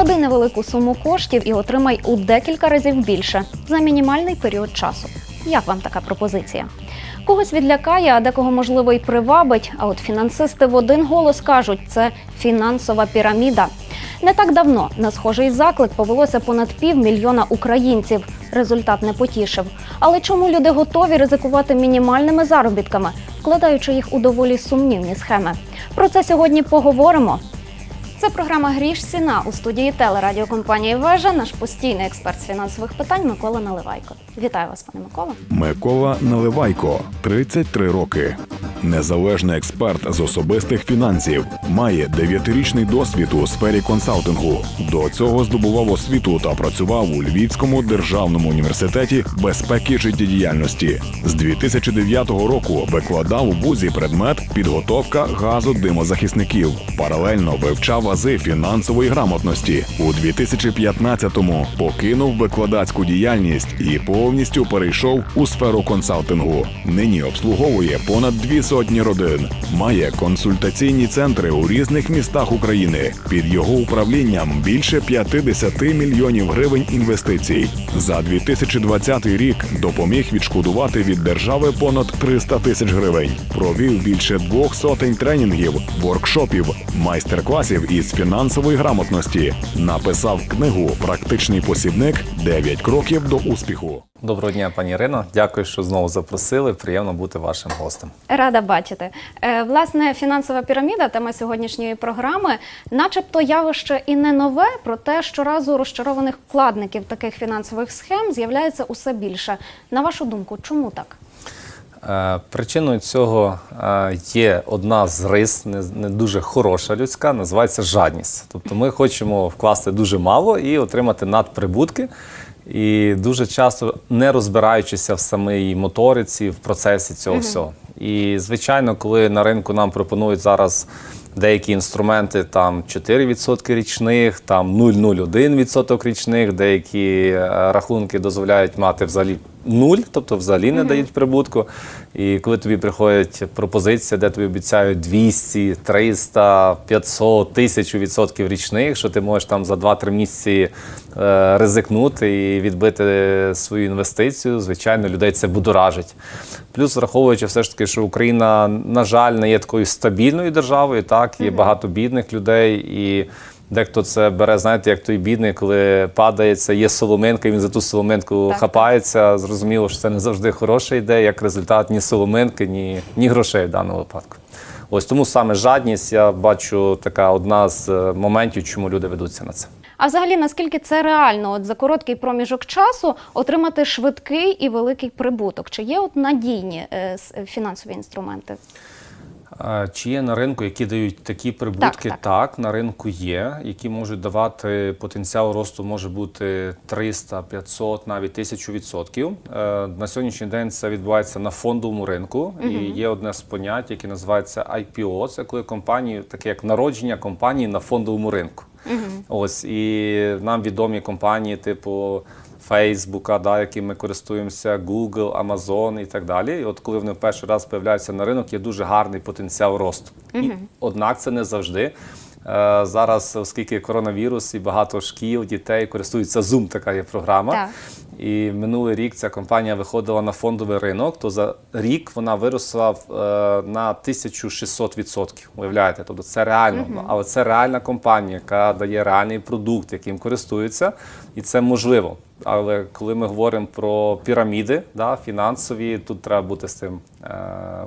Вклади невелику суму коштів і отримай у декілька разів більше за мінімальний період часу. Як вам така пропозиція? Когось відлякає, а декого можливо й привабить. А от фінансисти в один голос кажуть, це фінансова піраміда. Не так давно на схожий заклик повелося понад півмільйона українців. Результат не потішив. Але чому люди готові ризикувати мінімальними заробітками, вкладаючи їх у доволі сумнівні схеми? Про це сьогодні поговоримо. Це програма Гріш Сіна у студії телерадіокомпанії Вежа. Наш постійний експерт з фінансових питань Микола Наливайко. Вітаю вас, пане Микола. Микола Наливайко, 33 роки. Незалежний експерт з особистих фінансів, має дев'ятирічний досвід у сфері консалтингу. До цього здобував освіту та працював у Львівському державному університеті безпеки життєдіяльності. З 2009 року викладав у вузі предмет підготовка газодимозахисників. Паралельно вивчав ази фінансової грамотності. У 2015-му покинув викладацьку діяльність і повністю перейшов у сферу консалтингу. Нині обслуговує понад дві сотні родин. Має консультаційні центри у різних містах України. Під його управлінням більше 50 мільйонів гривень інвестицій. За 2020 рік допоміг відшкодувати від держави понад 300 тисяч гривень. Провів більше двох сотень тренінгів, воркшопів, майстер-класів із фінансової грамотності. Написав книгу Практичний посібник «9 кроків до успіху. Доброго дня, пані Ірино. Дякую, що знову запросили. Приємно бути вашим гостем. Рада бачити. Е, Власне, фінансова піраміда, тема сьогоднішньої програми, начебто явище і не нове, проте щоразу розчарованих вкладників таких фінансових схем з'являється усе більше. На вашу думку, чому так? Е, Причиною цього е, є одна з рис, не, не дуже хороша людська, називається жадність. Тобто ми хочемо вкласти дуже мало і отримати надприбутки. І дуже часто не розбираючися в самій моториці, в процесі цього всього. І звичайно, коли на ринку нам пропонують зараз деякі інструменти, там 4% річних, там 0,01% річних, деякі е, рахунки дозволяють мати взагалі нуль, тобто взагалі не дають прибутку. І коли тобі приходять пропозиція, де тобі обіцяють 200, 300, 500, 1000 відсотків річних, що ти можеш там за 2-3 місяці е, ризикнути і відбити свою інвестицію, звичайно, людей це будоражить. Плюс, враховуючи все ж таки, що Україна, на жаль, не є такою стабільною державою, так, є багато бідних людей і. Дехто це бере, знаєте, як той бідний, коли падається, є соломинка, і він за ту соломинку Так. хапається. Зрозуміло, що це не завжди хороша ідея, як результат ні соломинки, ні, ні грошей в даному випадку. Ось тому саме жадність я бачу така одна з е, моментів, чому люди ведуться на це. А взагалі, наскільки це реально от за короткий проміжок часу отримати швидкий і великий прибуток? Чи є от надійні е, фінансові інструменти? Чи є на ринку, які дають такі прибутки? Так, так. на ринку є, які можуть давати потенціал росту може бути 300, 500, навіть 1000 відсотків. Е, На сьогоднішній день це відбувається на фондовому ринку, і є одне з понять, яке називається IPO. Це коли компанії, таке як народження компанії на фондовому ринку. Ось і нам відомі компанії, типу. Фейсбука, да, яким ми користуємося, Google, Amazon і так далі. І от коли вони в перший раз появляються на ринок, є дуже гарний потенціал росту. І, однак це не завжди. Е, зараз, оскільки коронавірус і багато шкіл, дітей користуються Zoom, така є програма. Так. І минулий рік ця компанія виходила на фондовий ринок, то за рік вона виросла е, на 1600%. Уявляєте? Тобто це реально. Але це реальна компанія, яка дає реальний продукт, яким користуються, і це можливо. Але коли ми говоримо про піраміди, да, фінансові, тут треба бути з цим е,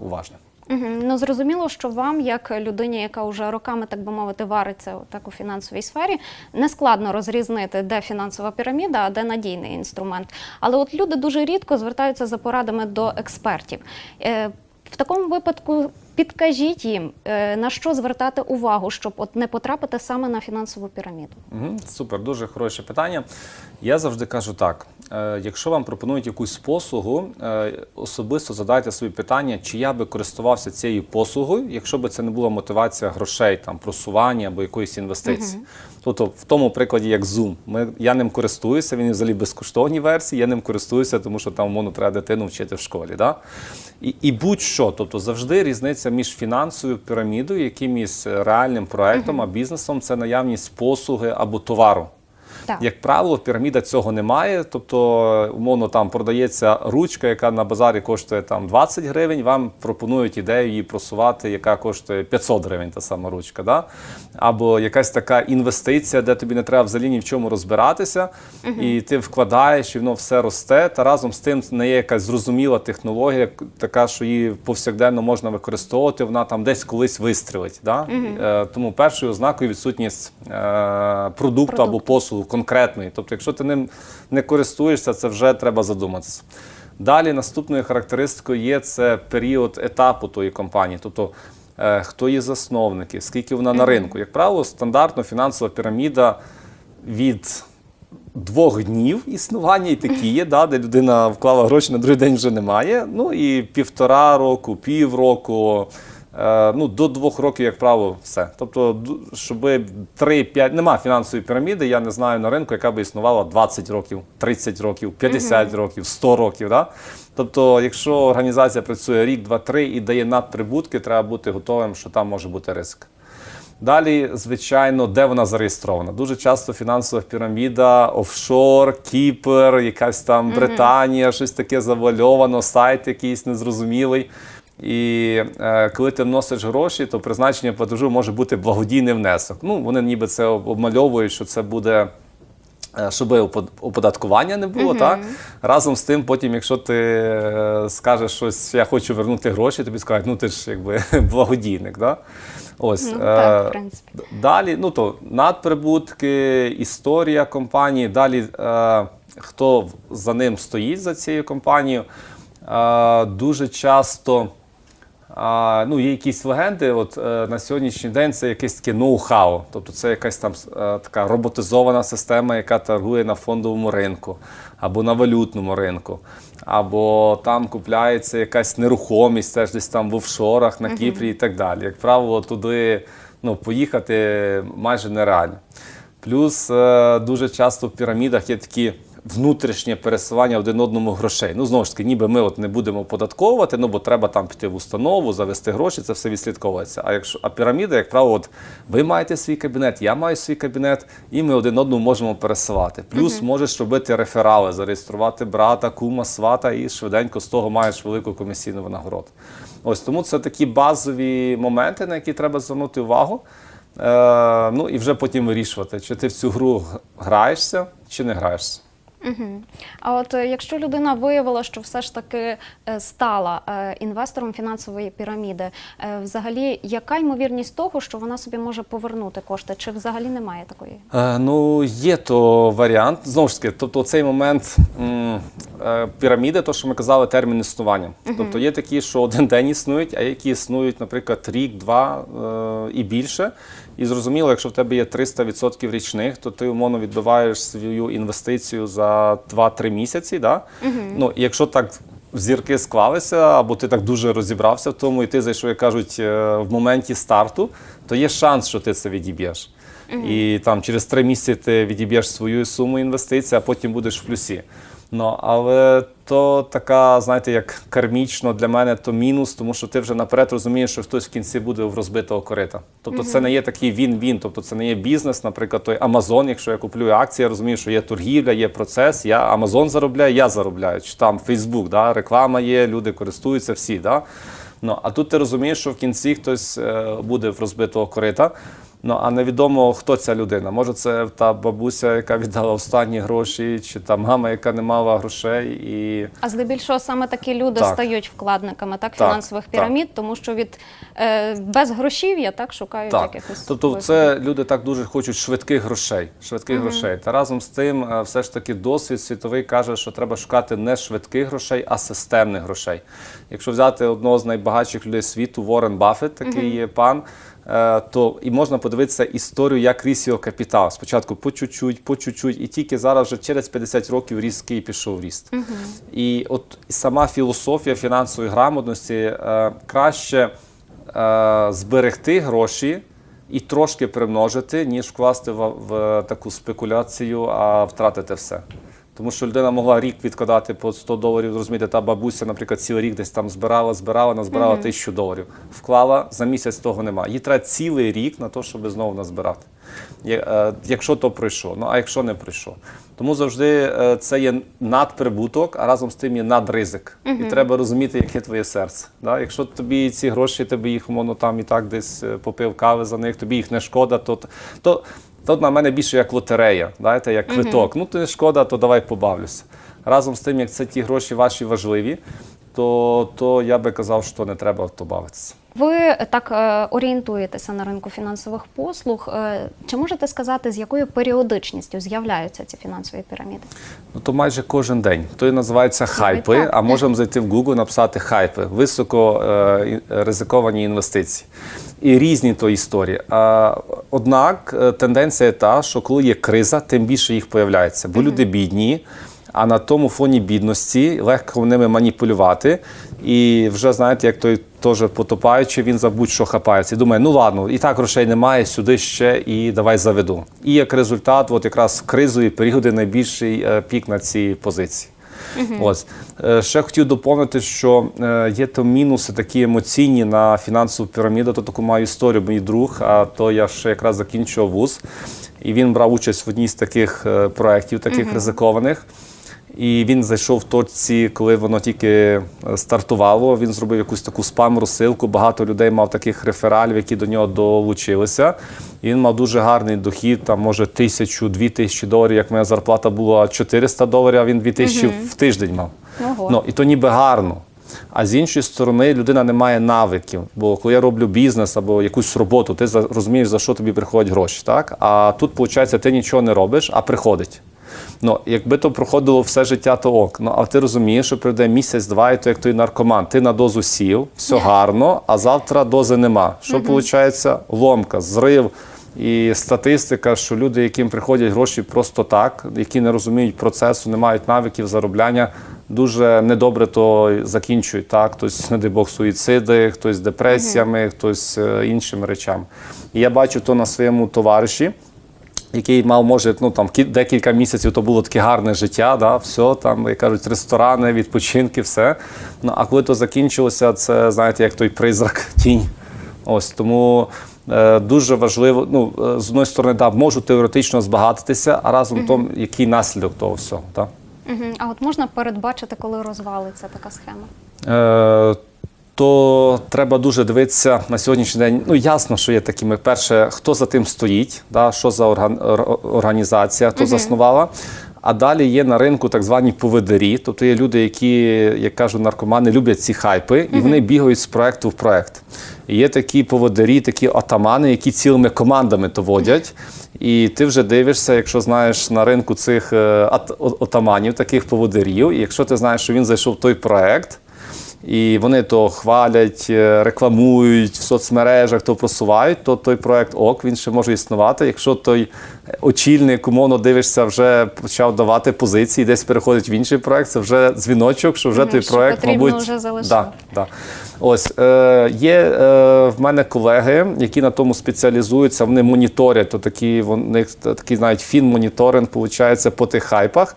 уважним. Угу. Ну зрозуміло, що вам, як людині, яка вже роками, так би мовити, вариться так у фінансовій сфері, не складно розрізнити, де фінансова піраміда, а де надійний інструмент. Але от люди дуже рідко звертаються за порадами до експертів. Е, в такому випадку підкажіть їм, е, на що звертати увагу, щоб от не потрапити саме на фінансову піраміду. Угу, супер, дуже хороше питання. Я завжди кажу так: е, якщо вам пропонують якусь послугу, е, особисто задайте собі питання, чи я би користувався цією послугою, якщо б це не була мотивація грошей, там просування або якоїсь інвестиції. Тобто, в тому прикладі, як Zoom, ми, я ним користуюся, він взагалі безкоштовній версії, я ним користуюся, тому що там умовно треба дитину вчити в школі. Да? І, і будь-що, тобто завжди різниця різниця між фінансовою пірамідою, якимось реальним проектом, а бізнесом це наявність послуги або товару. Так. Як правило, піраміда цього не має. Тобто, умовно, там продається ручка, яка на базарі коштує там 20 гривень. Вам пропонують ідею її просувати, яка коштує 500 гривень, та сама ручка. Да? Або якась така інвестиція, де тобі не треба взагалі ні в чому розбиратися, і ти вкладаєш, і воно все росте. Та разом з тим не є якась зрозуміла технологія, така, що її повсякденно можна використовувати. Вона там десь колись вистрілить. Да? Е, тому першою ознакою відсутність е, продукту або Продукту. послугу конкретної. Тобто, якщо ти ним не користуєшся, це вже треба задуматися. Далі наступною характеристикою є це період етапу тої компанії, тобто е, хто є засновники, скільки вона на ринку. Як правило, стандартно фінансова піраміда від двох днів існування і такі є, да, де людина вклала гроші на другий день вже немає. Ну і півтора року, півроку. Е, ну, до двох років, як правило, все. Тобто, щоб 3-5, нема фінансової піраміди, я не знаю на ринку, яка би існувала 20 років, 30 років, 50 років, 100 років. Да? Тобто, якщо організація працює рік, два, три і дає надприбутки, треба бути готовим, що там може бути ризик. Далі, звичайно, де вона зареєстрована? Дуже часто фінансова піраміда, офшор, Кіпр, якась там Британія, щось таке завальовано, сайт якийсь незрозумілий. І е, коли ти вносиш гроші, то призначення платежу може бути благодійний внесок. Ну, вони ніби це обмальовують, що це буде. е, Щоб оподаткування не було, так? Разом з тим, потім, якщо ти е, скажеш щось, я хочу вернути гроші, тобі скажуть, ну ти ж якби благодійник. Да? Ось, Ну, так, е, в принципі. Далі, ну то надприбутки, історія компанії. Далі, е, хто за ним стоїть за цією компанією. Е, дуже часто е, ну, є якісь легенди. От е, на сьогоднішній день це якесь таке ноу-хау. Тобто це якась там е, така роботизована система, яка торгує на фондовому ринку або на валютному ринку. Або там купляється якась нерухомість, теж десь там в офшорах на Кіпрі і так далі. Як правило, туди ну, поїхати майже нереально. Плюс е, дуже часто в пірамідах є такі внутрішнє пересування один одному грошей. Ну, знову ж таки, ніби ми от не будемо податковувати, ну бо треба там піти в установу, завести гроші, це все відслідковується. А якщо а піраміда, як правило, от ви маєте свій кабінет, я маю свій кабінет, і ми один одному можемо пересилати. Плюс можеш робити реферали, зареєструвати брата, кума, свата, і швиденько з того маєш велику комісійну винагороду. Ось тому це такі базові моменти, на які треба звернути увагу. Е, ну і вже потім вирішувати, чи ти в цю гру граєшся, чи не граєшся. Мгм. А от е, якщо людина виявила, що все ж таки е, стала е, інвестором фінансової піраміди, взагалі яка ймовірність того, що вона собі може повернути кошти, чи взагалі немає такої? Е, ну, є то варіант. Знову ж таки, тобто цей момент м, е, піраміди, то, що ми казали, термін існування. Тобто є такі, що один день існують, а які існують, наприклад, рік, два е, і більше. І зрозуміло, якщо в тебе є 300% річних, то ти умовно відбиваєш свою інвестицію за 2-3 місяці. Да? Ну, і якщо так зірки склалися, або ти так дуже розібрався в тому, і ти зайшов, як кажуть, е, в моменті старту, то є шанс, що ти це відіб'єш. І там через три місяці ти відіб'єш свою суму інвестицій, а потім будеш в плюсі. Ну, але то така, знаєте, як кармічно для мене, то мінус, тому що ти вже наперед розумієш, що хтось в кінці буде в розбитого корита. Тобто це не є такий він-він, тобто це не є бізнес, наприклад, той Амазон, якщо я куплю акції, я розумію, що є торгівля, є процес, я Амазон заробляю, я заробляю. Чи там Фейсбук, да, реклама є, люди користуються, всі. Да? Ну, а тут ти розумієш, що в кінці хтось е, буде в розбитого корита. Ну, а невідомо, хто ця людина. Може, це та бабуся, яка віддала останні гроші, чи та мама, яка не мала грошей. І А здебільшого саме такі люди Так. стають вкладниками так, Так, фінансових так. пірамід, тому що від е, без грошів'я так шукають так. якихось. Тобто, це люди так дуже хочуть швидких грошей. Швидких грошей. Та разом з тим, е, все ж таки, досвід світовий каже, що треба шукати не швидких грошей, а системних грошей. Якщо взяти одного з найбагатших людей світу, Уоррен Баффет, такий є пан. Е, То і можна подивитися історію, як ріс його капітал. Спочатку по чуть-чуть, по чуть-чуть, і тільки зараз вже через 50 років різкий пішов ріст. І от сама філософія фінансової грамотності е, краще е, зберегти гроші і трошки примножити, ніж вкласти в, в таку спекуляцію, а втратити все. Тому що людина могла рік відкладати по 100 доларів, розумієте, та бабуся, наприклад, цілий рік десь там збирала, збирала, назбирала тисячу доларів. Вклала, за місяць того немає. Їй треба цілий рік на те, щоб знову назбирати. Е, Якщо то пройшло, ну а якщо не пройшло. Тому завжди е, це є надприбуток, а разом з тим є надризик. І треба розуміти, яке твоє серце. Да? Якщо тобі ці гроші, тобі їх умовно там і так десь е, попив кави за них, тобі їх не шкода, то, то, то на мене більше як лотерея, знаєте, як квиток. Ну, то не шкода, то давай побавлюся. Разом з тим, як це ті гроші ваші важливі, то, то я би казав, що не треба в то бавитися. Ви так е, орієнтуєтеся на ринку фінансових послуг. Е, Чи можете сказати, з якою періодичністю з'являються ці фінансові піраміди? Ну, то майже кожен день. То і називається хайпи, так. а можемо зайти в Google, написати хайпи, високо е, ризиковані інвестиції. І різні то історії. А, однак е, тенденція та, що коли є криза, тим більше їх появляється. Бо люди бідні, а на тому фоні бідності легко ними маніпулювати. І вже знаєте, як той теж потопаючи, він за будь-що хапається. І думає, ну ладно, і так грошей немає, сюди ще і давай заведу. І як результат, от якраз кризові періоди найбільший е, пік на цій позиції. Ось Е, ще хотів доповнити, що е, є то мінуси такі емоційні на фінансову піраміду. То таку маю історію. Мій друг, а то я ще якраз закінчував вуз, і він брав участь в одній з таких проєктів, таких ризикованих. І він зайшов в точці, коли воно тільки е, стартувало. Він зробив якусь таку спам-розсилку. Багато людей мав таких рефералів, які до нього долучилися. І він мав дуже гарний дохід, там може тисячу, дві тисячі доларів. Як моя зарплата була 400 доларів, а він дві тисячі в тиждень мав. Ого. Ну і то ніби гарно. А з іншої сторони, людина не має навиків. Бо коли я роблю бізнес або якусь роботу, ти розумієш, за що тобі приходять гроші. Так? А тут, виходить, ти нічого не робиш, а приходить. Ну, якби то проходило все життя, то ок. Ну, а ти розумієш, що прийде місяць-два, і то як той наркоман. Ти на дозу сів, все гарно, а завтра дози нема. Що виходить? Ломка, зрив. І статистика, що люди, яким приходять гроші просто так, які не розуміють процесу, не мають навиків заробляння, дуже недобре то закінчують. Так, хтось, не дай Бог, суїциди, хтось депресіями, хтось е, іншими речами. І я бачу то на своєму товариші, який мав, може, ну там декілька місяців то було таке гарне життя, да, все там, як кажуть, ресторани, відпочинки, все. Ну а коли то закінчилося, це знаєте, як той призрак, тінь. Ось тому е, дуже важливо. Ну, е, з одної сторони, да, можу теоретично збагатитися, а разом том, який наслідок того всього. Да? Угу. А от можна передбачити, коли розвалиться така схема? Е, то треба дуже дивитися на сьогоднішній день. Ну ясно, що є такими. Перше, хто за тим стоїть, да, що за орган, організація, хто заснувала. А далі є на ринку так звані поведері, тобто є люди, які, як кажуть, наркомани, люблять ці хайпи, і вони бігають з проекту в проект. І є такі поводирі, такі атамани, які цілими командами то водять. І ти вже дивишся, якщо знаєш на ринку цих е, ат- о- отаманів, таких поводирів, і якщо ти знаєш, що він зайшов в той проект, і вони то хвалять, е, рекламують в соцмережах, то просувають, то той проект ок, він ще може існувати. Якщо той очільник, умовно дивишся, вже почав давати позиції, десь переходить в інший проект, це вже дзвіночок, що вже Мгм, той що проект, мабуть, вже залишати. да, да. Ось е, є е, в мене колеги, які на тому спеціалізуються, вони моніторять, то такі вони такий навіть фін-моніторинг, виходить, по тих хайпах.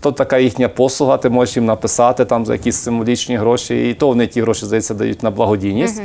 То така їхня послуга, ти можеш їм написати там за якісь символічні гроші, і то вони ті гроші, здається, дають на благодійність.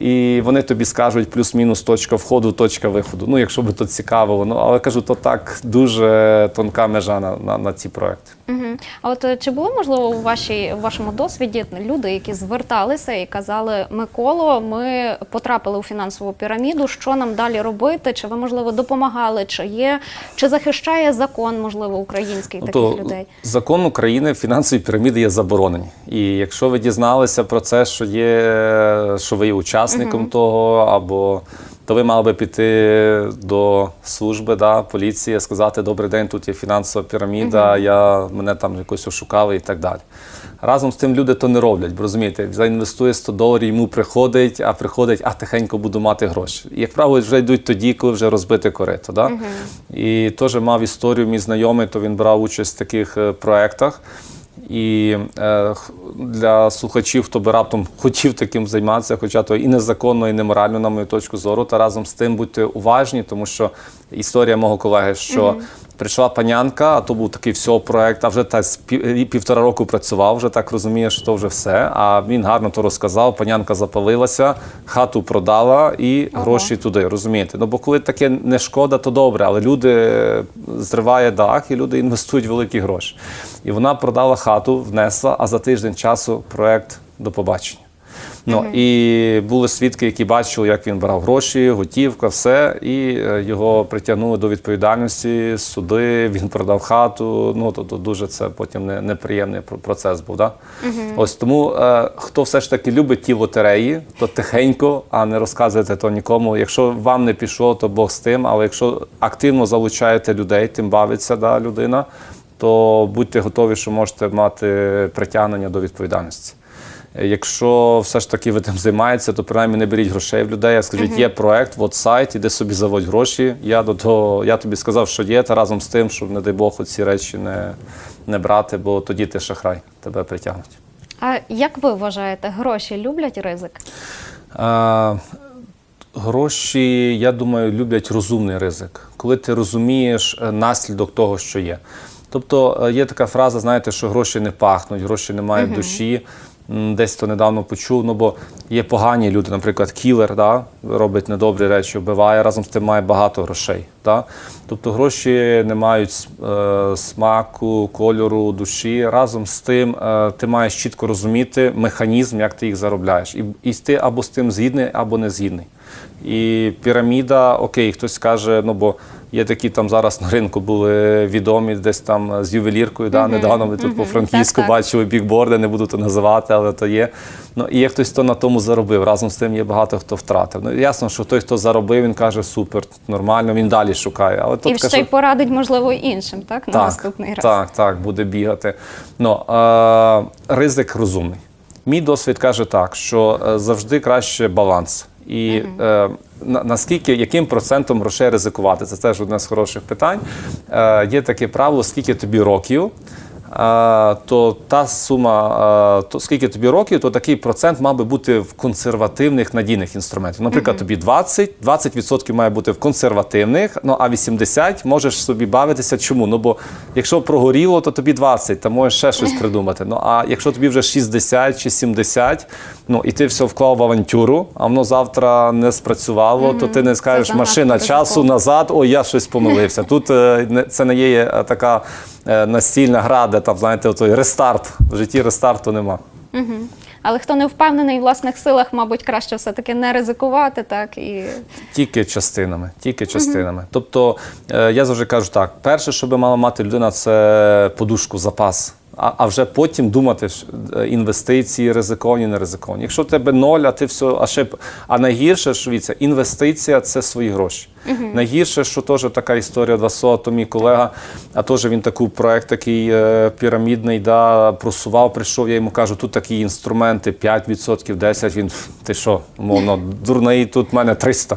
І вони тобі скажуть плюс-мінус точка входу, точка виходу. Ну, якщо би то цікаво, ну але кажу, то так дуже тонка межа на, на, на ці проекти. Угу. А от е, чи було можливо у вашій у вашому досвіді люди, які зверталися і казали, Миколо, ми потрапили у фінансову піраміду. Що нам далі робити? Чи ви можливо допомагали? Чи є чи захищає закон, можливо, український Ну, таких то людей? Закон України фінансові піраміди є заборонені. І якщо ви дізналися про це, що є, що ви є учасником того, або то ви мали би піти до служби, да, поліції, сказати, добрий день, тут є фінансова піраміда, я, мене там якось ошукали і так далі. Разом з тим люди то не роблять, бо розумієте, заінвестує 100 доларів, йому приходить, а приходить, а тихенько буду мати гроші. І, як правило, вже йдуть тоді, коли вже розбите корито. Да? І теж мав історію, мій знайомий, то він брав участь в таких е, проєктах. І е, для слухачів, хто би раптом хотів таким займатися, хоча то і незаконно, і неморально, на мою точку зору, та разом з тим будьте уважні, тому що історія мого колеги, що Прийшла панянка, а то був такий всього проект, а вже та півтора року працював, вже так розуміє, що то вже все. А він гарно то розказав. Панянка запалилася, хату продала і гроші туди. Розумієте? Ну бо коли таке не шкода, то добре, але люди е, зриває дах і люди інвестують великі гроші. І вона продала хату, внесла, а за тиждень часу проект до побачення. Ну і були свідки, які бачили, як він брав гроші, готівка, все, і е, його притягнули до відповідальності, суди, він продав хату. Ну тобто дуже це потім не, неприємний процес був. Да? Ось тому е, хто все ж таки любить ті лотереї, то тихенько, а не розказуйте то нікому. Якщо вам не пішло, то Бог з тим. Але якщо активно залучаєте людей, тим бавиться да, людина, то будьте готові, що можете мати притягнення до відповідальності. Якщо все ж таки ви тим займаєтеся, то принаймні не беріть грошей в людей. А скажіть, є проект, от сайт, іди собі заводь гроші. Я до того, я тобі сказав, що є, та разом з тим, щоб, не дай Бог, ці речі не, не брати, бо тоді ти шахрай, тебе притягнуть. А як ви вважаєте, гроші люблять ризик? А, гроші, я думаю, люблять розумний ризик, коли ти розумієш е, наслідок того, що є. Тобто е, є така фраза, знаєте, що гроші не пахнуть, гроші не мають душі. Десь то недавно почув, ну бо є погані люди, наприклад, кілер, да, робить недобрі речі, вбиває, разом з тим має багато грошей. Да? Тобто гроші не мають е, смаку, кольору, душі. Разом з тим е, ти маєш чітко розуміти механізм, як ти їх заробляєш. І, і ти або з тим згідний, або не згідний. І піраміда, окей, хтось скаже, ну бо є такі там зараз на ринку були відомі десь там з ювеліркою. Да? Недавно ми тут по Франківську бачили бікборди, не буду то називати, але то є. Ну і є хтось, хто на тому заробив. Разом з тим є багато хто втратив. Ну ясно, що той, хто заробив, він каже, супер, нормально, він далі шукає. Але тут І ще й порадить, можливо, іншим, так? На так, наступний раз. Так, так, буде бігати. Ну, е, ризик розумний. Мій досвід каже так, що е, завжди краще баланс. І е, на, наскільки, яким процентом грошей ризикувати? Це теж одне з хороших питань. Е, є таке правило, скільки тобі років. То та сума, то скільки тобі років, то такий процент мав би бути в консервативних надійних інструментах. Наприклад, тобі 20, 20% має бути в консервативних, ну а 80 можеш собі бавитися. Чому? Ну бо якщо прогоріло, то тобі 20, та можеш ще щось придумати. Ну а якщо тобі вже 60 чи 70, ну і ти все вклав в авантюру, а воно завтра не спрацювало, то ти не скажеш машина часу назад, ой, я щось помилився. Тут е, це не є е, така настільна гра, де там, знаєте, той рестарт. В житті рестарту нема. Мгм. Але хто не впевнений в власних силах, мабуть, краще все-таки не ризикувати, так і Тільки частинами, тільки частинами. Тобто е, я завжди кажу так: перше, що би мала мати людина, це подушку, запас. А, а вже потім думати е, інвестиції, ризиковані, не ризиковані. Якщо в тебе ноль, а ти все, а ще а найгірше, що віця, інвестиція це свої гроші. Найгірше, що теж така історія Васо, то мій колега, а теж він такий проект такий е, пірамідний, да, просував, прийшов. Я йому кажу, тут такі інструменти 5%, 10%. Він ти що, мовно, дурний, тут в мене 300.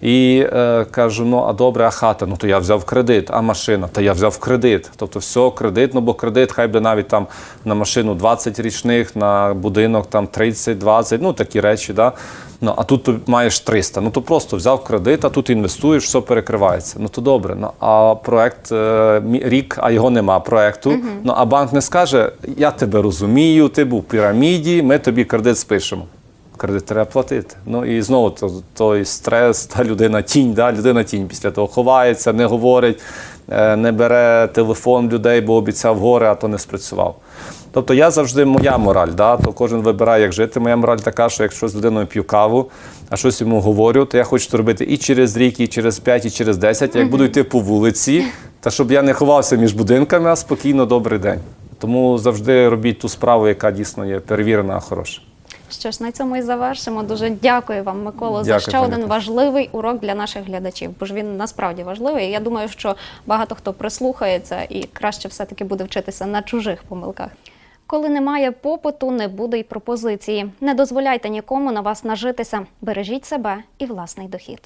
І е, кажу: ну а добре, а хата? Ну то я взяв кредит, а машина? Та я взяв кредит. Тобто все, кредит, ну бо кредит, хай би навіть там на машину 20 річних, на будинок там 30-20, ну такі речі. Да? Ну, а тут ти маєш 300. Ну то просто взяв кредит, а тут інвестуєш, все перекривається. Ну то добре. Ну а проект е, рік, а його нема проекту. Ну а банк не скаже: я тебе розумію, ти був в піраміді, ми тобі кредит спишемо. Кредит треба платити. Ну і знову то, той стрес, та людина тінь, да? людина тінь після того ховається, не говорить, е, не бере телефон людей, бо обіцяв горе, а то не спрацював. Тобто я завжди моя мораль, да? то кожен вибирає, як жити. Моя мораль така, що якщо з людиною п'ю каву, а щось йому говорю, то я хочу це робити і через рік, і через 5, і через 10. Як буду йти по вулиці, та щоб я не ховався між будинками, а спокійно добрий день. Тому завжди робіть ту справу, яка дійсно є перевірена, хороша. що ж на цьому і завершимо. Дуже дякую вам, Миколо, за ще один важливий урок для наших глядачів, бо ж він насправді важливий. Я думаю, що багато хто прислухається і краще все-таки буде вчитися на чужих помилках. Коли немає попиту, не буде й пропозиції. Не дозволяйте нікому на вас нажитися. Бережіть себе і власний дохід.